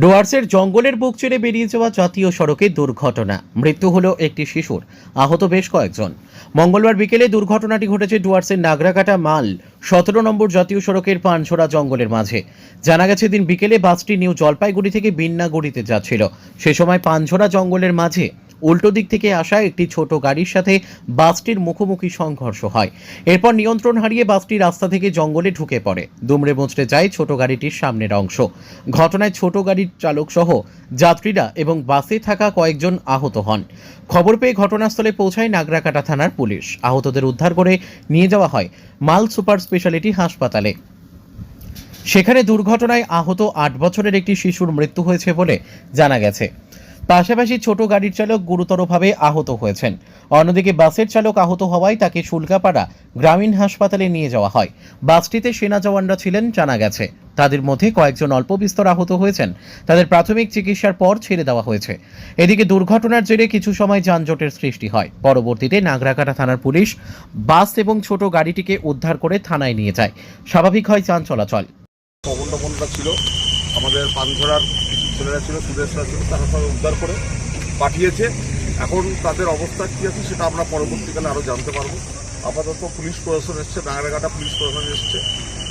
ডুয়ার্সের জঙ্গলের বুক চেড়ে বেরিয়ে যাওয়া জাতীয় সড়কে দুর্ঘটনা। মৃত্যু হলো একটি শিশুর, আহত বেশ কয়েকজন। মঙ্গলবার বিকেলে দুর্ঘটনাটি ঘটেছে ডুয়ার্সের নাগরাকাটা মাল, সতেরো নম্বর জাতীয় সড়কের পানছোড়া জঙ্গলের মাঝে। জানা গেছে দিন বিকেলে বাসটি নিউ জলপাইগুড়ি থেকে বিন্নাগুড়িতে যাচ্ছিল। সে সময় পানছোড়া জঙ্গলের মাঝে উল্টো দিক থেকে আসা একটি ছোট গাড়ির সাথে বাসটির মুখোমুখি সংঘর্ষ হয়। এরপর নিয়ন্ত্রণ হারিয়ে বাসটি রাস্তা থেকে জঙ্গলে ঢুকে পড়ে। দুমড়ে মুচড়ে যায় ছোট গাড়িটির সামনের অংশ। ঘটনায় ছোট গাড়ির চালক সহ যাত্রীরা এবং বাসে থাকা কয়েকজন আহত হন। খবর পেয়ে ঘটনাস্থলে পৌঁছায় নাগরাকাটা থানার পুলিশ। আহতদের উদ্ধার করে নিয়ে যাওয়া হয় মাল সুপার স্পেশালিটি হাসপাতালে। সেখানে দুর্ঘটনায় আহত আট বছরের একটি শিশুর মৃত্যু হয়েছে বলে জানা গেছে। পাশাপাশি ছোট গাড়ির চালক গুরুতরভাবে আহত হয়েছেন। অন্যদিকে বাসের চালক আহত হওয়ায় তাকে শুল্কাপাড়া গ্রামীণ হাসপাতালে নিয়ে যাওয়া হয়। বাসটিতে সেনা জওয়ানরা ছিলেন জানা গেছে। তাদের মধ্যে কয়েকজন অল্প বিস্তর আহত হয়েছেন। তাদের প্রাথমিক চিকিৎসার পর ছেড়ে দেওয়া হয়েছে। এদিকে দুর্ঘটনার জেরে কিছু সময় যানজটের সৃষ্টি হয়। পরবর্তীতে নাগরাকাটা থানার পুলিশ বাস এবং ছোট গাড়িটিকে উদ্ধার করে থানায় নিয়ে যায়। স্বাভাবিক হয় যান চলাচল। ছিল। আমাদের ছেলেরা ছিল সুদেশরা ছিল তারা সবাই উদ্ধার করে পাঠিয়েছে। এখন তাদের অবস্থা কী আছে সেটা আমরা পরবর্তীকালে আরও জানতে পারব। আপাতত পুলিশ প্রশাসন এসছে নাগারাঘাটা পুলিশ প্রশাসন এসছে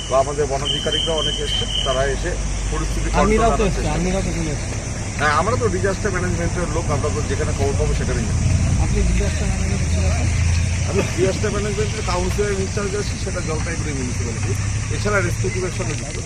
বা আমাদের বনাধিকারিকরা অনেকে এসছে তারা এসে পরিস্থিতি হ্যাঁ আমরা তো ডিজাস্টার ম্যানেজমেন্টের লোক আমরা তো যেখানে খবর পাবো সেখানেই। আপনি ডিজাস্টার আমি ডিজাস্টার ম্যানেজমেন্টের কাউন্সিলের ইনচার্জ আছি সেটা জলপাইগুড়ি মিউনিসিপ্যালিটি এছাড়া রেস্কিউ টিমের সঙ্গে যুক্ত